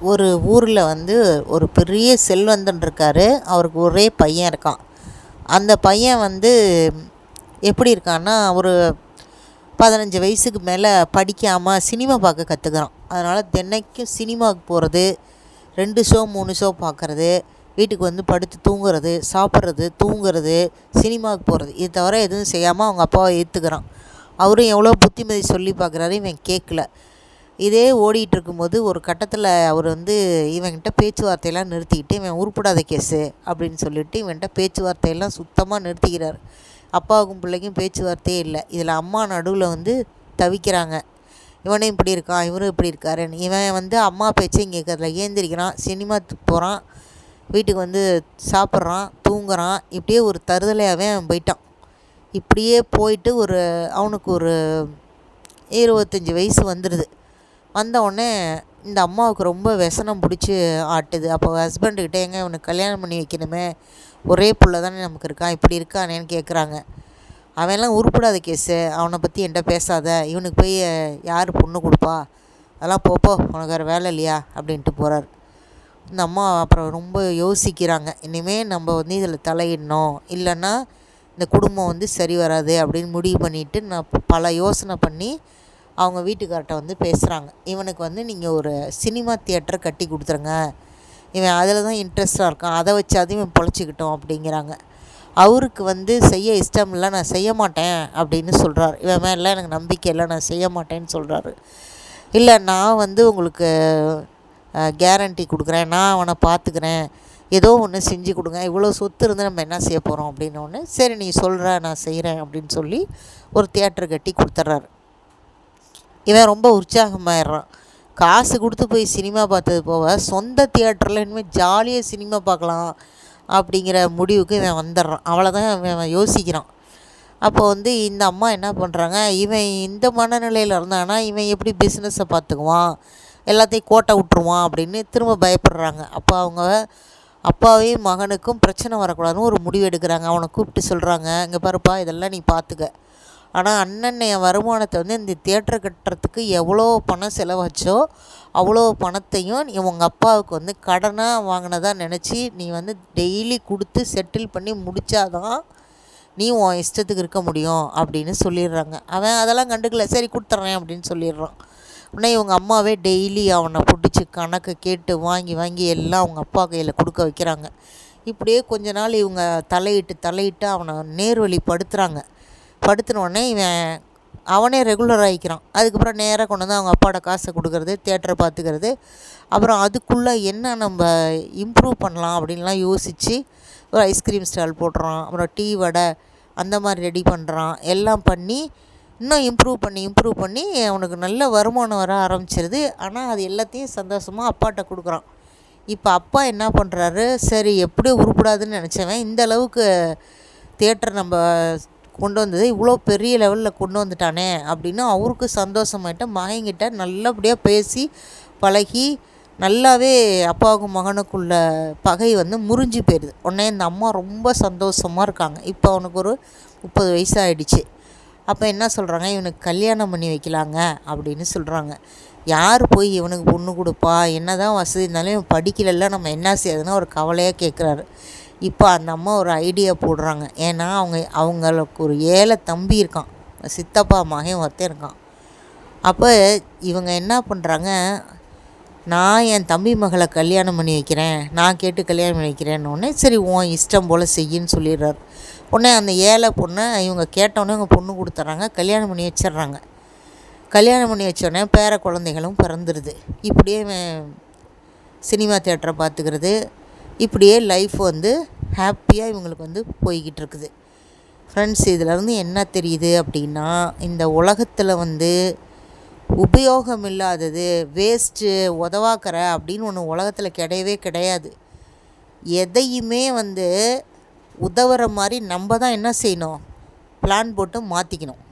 ஒரு ஊரில் வந்து ஒரு பெரிய செல்வந்தன் இருக்கார். அவருக்கு ஒரே பையன் இருக்கான். அந்த பையன் வந்து எப்படி இருக்கான்னா ஒரு பதினஞ்சு வயசுக்கு மேலே படிக்காமல் சினிமா பார்க்க கற்றுக்குறான் அதனால் தினைக்கும் சினிமாவுக்கு போகிறது ரெண்டு ஷோ மூணு ஷோ பார்க்குறது வீட்டுக்கு வந்து படுத்து தூங்குறது சாப்பிட்றது தூங்குறது சினிமாவுக்கு போகிறது இது தவிர எதுவும் செய்யாமல் அவங்க அப்பாவை ஏற்றுக்கிறான் அவரும் எவ்வளோ புத்திமதி சொல்லி பார்க்குறாரு இவன் கேட்கல இதே ஓடிட்டு இருக்கும்போது ஒரு கட்டத்தில் அவர் வந்து இவன்கிட்ட பேச்சுவார்த்தையெல்லாம் நிறுத்திக்கிட்டு இவன் உருப்படாத கேஸு அப்படின்னு சொல்லிட்டு இவன்கிட்ட பேச்சுவார்த்தையெல்லாம் சுத்தமாக நிறுத்திக்கிறார். அப்பாவுக்கும் பிள்ளைக்கும் பேச்சுவார்த்தையே இல்லை. இதில் அம்மா நடுவில் வந்து தவிக்கிறாங்க. இவனும் இப்படி இருக்கான் இவரும் இப்படி இருக்காருன்னு இவன் வந்து அம்மா பேச்சையும் கேட்கறதில்ல ஏந்திரிக்கிறான். சினிமாத்துக்கு போகிறான் வீட்டுக்கு வந்து சாப்பிட்றான் தூங்குறான். இப்படியே ஒரு தருதலையாகவே அவன் போயிட்டான். இப்படியே போயிட்டு ஒரு அவனுக்கு ஒரு இருபத்தஞ்சி வயசு வந்துடுது. வந்த உடனே இந்த அம்மாவுக்கு ரொம்ப व्यசனம் பிடிச்சி ஆட்டுது. அப்போ ஹஸ்பண்டுக்கிட்ட எங்கே இவனுக்கு கல்யாணம் பண்ணி வைக்கணுமே? ஒரே புள்ள தானே நமக்கு இருக்கான் இப்படி இருக்கானேன்னு கேட்குறாங்க அவன்லாம் உருப்படாத கேஸு அவனை பற்றி என்கிட்ட பேசாத. இவனுக்கு போய் யார் பொண்ணு கொடுப்பா? அதெல்லாம் போப்போ உனக்கு வேறு வேலை இல்லையா? அப்படின்ட்டு போகிறார் இந்த அம்மா அப்புறம் ரொம்ப யோசிக்கிறாங்க. இனிமேல் நம்ம வந்து இதில் தலையிடணும். இல்லைன்னா இந்த குடும்பம் வந்து சரி வராது. அப்படின்னு முடிவு பண்ணிவிட்டு நான் பல யோசனை பண்ணி அவங்க வீட்டுக்கார்ட்ட வந்து பேசுகிறாங்க இவனுக்கு வந்து நீங்கள் ஒரு சினிமா தியேட்டர் கட்டி கொடுத்துருங்க. இவன் அதில் தான் இன்ட்ரெஸ்ட்டாக இருக்கான். அதை வச்சாவது இவன் பொழைச்சிக்கிட்டோம் அப்படிங்கிறாங்க. அவருக்கு வந்து செய்ய இஷ்டம் இல்லை நான் செய்ய மாட்டேன் அப்படின்னு சொல்கிறார் இவன் மேலே எனக்கு நம்பிக்கை இல்லை நான் செய்ய மாட்டேன்னு சொல்கிறாரு இல்லை நான் வந்து உங்களுக்கு கேரண்டி கொடுக்குறேன். நான் அவனை பார்த்துக்கிறேன் ஏதோ ஒன்று செஞ்சு கொடுங்க. இவ்வளோ சொத்து இருந்து நம்ம என்ன செய்ய போகிறோம் அப்படின்னு சரி நீ சொல்கிற நான் செய்கிறேன் அப்படின்னு சொல்லி ஒரு தியேட்டர் கட்டி கொடுத்துட்றாரு இவன் ரொம்ப உற்சாகமாயிடுறான். காசு கொடுத்து போய் சினிமா பார்த்தது போக சொந்த தியேட்டரில் இனிமேல் ஜாலியாக சினிமா பார்க்கலாம் அப்படிங்கிற முடிவுக்கு இவன் வந்துடுறான். அவ்வளோதான் இவன் யோசிக்கிறான். அப்போ வந்து இந்த அம்மா என்ன பண்ணுறாங்க இவன் இந்த மனநிலையில் இருந்தானா இவன் எப்படி பிஸ்னஸை பார்த்துக்குவான் எல்லாத்தையும் கோட்டை விட்ருவான் அப்படின்னு திரும்ப பயப்படுறாங்க. அப்போ அவங்க அப்பாவையும் மகனுக்கும் பிரச்சனை வரக்கூடாதுன்னு ஒரு முடிவு எடுக்கிறாங்க. அவனை கூப்பிட்டு சொல்கிறாங்க இங்கே பாருப்பா இதெல்லாம் நீ பார்த்துக்க. ஆனால் அண்ணன் என் வருமானத்தை வந்து இந்த தியேட்டர் கட்டுறதுக்கு எவ்வளோ பணம் செலவாச்சோ அவ்வளோ பணத்தையும் உங்கள் அப்பாவுக்கு வந்து கடனாக வாங்கினதாக நினச்சி நீ வந்து டெய்லி கொடுத்து செட்டில் பண்ணி முடித்தாதான் நீ உன் இஷ்டத்துக்கு இருக்க முடியும் அப்படின்னு சொல்லிடுறாங்க. அவன் அதெல்லாம் கண்டுக்கல. சரி கொடுத்துட்றேன் அப்படின்னு சொல்லிடுறான். உடனே இவங்க அம்மாவே டெய்லி அவனை பிடிச்சி கணக்கு கேட்டு வாங்கி வாங்கி எல்லாம் அவங்க அப்பா கையில் கொடுக்க வைக்கிறாங்க. இப்படியே கொஞ்ச நாள் இவங்க தலையிட்டு தலையிட்டு அவனை நேர்வழிப்படுத்துகிறாங்க படுத்தினோடனே இவன் அவனே ரெகுலர் ஆகிக்கிறான் அதுக்கப்புறம் நேராக கொண்டு வந்து அவங்க அப்பாவோட காசை கொடுக்குறது தேட்டரை பார்த்துக்கிறது. அப்புறம் அதுக்குள்ளே என்ன நம்ம இம்ப்ரூவ் பண்ணலாம் அப்படின்லாம் யோசித்து ஒரு ஐஸ்கிரீம் ஸ்டால் போடுறான் அப்புறம் டீ வடை அந்த மாதிரி ரெடி பண்ணுறான் எல்லாம் பண்ணி இன்னும் இம்ப்ரூவ் பண்ணி இம்ப்ரூவ் பண்ணி அவனுக்கு நல்ல வருமானம் வர ஆரம்பிச்சிருது. ஆனால் அது எல்லாத்தையும் சந்தோஷமாக அப்பாட்ட கொடுக்குறான். இப்போ அப்பா என்ன பண்ணுறாரு சரி எப்படியும் உருப்படாதுன்னு நினச்சவன் இந்த அளவுக்கு தேட்டர் நம்ம கொண்டு வந்தது. இவ்வளோ பெரிய லெவலில் கொண்டு வந்துட்டானே அப்படின்னு அவருக்கு சந்தோஷமாயிட்ட மகன்கிட்ட நல்லபடியாக பேசி பழகி நல்லாவே அப்பாவுக்கும் மகனுக்குள்ள பகை வந்து முறிஞ்சு போயிடுது உடனே இந்த அம்மா ரொம்ப சந்தோஷமாக இருக்காங்க. இப்போ அவனுக்கு ஒரு முப்பது வயசு ஆகிடுச்சு அப்போ என்ன சொல்கிறாங்க இவனுக்கு கல்யாணம் பண்ணி வைக்கலாங்க அப்படின்னு சொல்கிறாங்க யார் போய் இவனுக்கு பொண்ணு கொடுப்பா? என்ன தான் வசதி இருந்தாலும் இவன் படிக்கலைல்ல நம்ம என்ன செய்யறதுன்னு ஒரு கவலையாக கேட்குறாரு இப்போ அந்த அம்மா ஒரு ஐடியா போடுறாங்க. ஏன்னா அவங்க அவங்களுக்கு ஒரு ஏழை தம்பி இருக்கான். சித்தப்பா மகன் ஒருத்தன் இருக்கான். அப்போ இவங்க என்ன பண்ணுறாங்க நான் என் தம்பி மகளை கல்யாணம் பண்ணி வைக்கிறேன். நான் கேட்டு கல்யாணம் பண்ணி வைக்கிறேன்னு சரி உன் இஷ்டம் போல் செய்யின்னு சொல்லிடுறாரு. உடனே அந்த ஏழை பொண்ணை இவங்க கேட்டோடனே இவங்க பொண்ணு கொடுத்துட்றாங்க. கல்யாணம் பண்ணி வச்சிடுறாங்க. கல்யாணம் பண்ணி வச்சோடனே பேர குழந்தைகளும் பிறந்துடுது இப்படியே சினிமா தேட்டரை பார்த்துக்கிறது. இப்படியே லைஃப் வந்து ஹாப்பியாக இவங்களுக்கு வந்து போய்கிட்டு இருக்குது ஃப்ரெண்ட்ஸ் இதிலேருந்து என்ன தெரியுது அப்படின்னா இந்த உலகத்தில் வந்து உபயோகம் இல்லாதது வேஸ்ட்டு உதவாக்கிற அப்படின்னு ஒன்று உலகத்தில் கிடையவே கிடையாது. எதையுமே வந்து உதவுற மாதிரி நம்ம தான் என்ன செய்யணும்? பிளான் போட்டு மாற்றிக்கணும்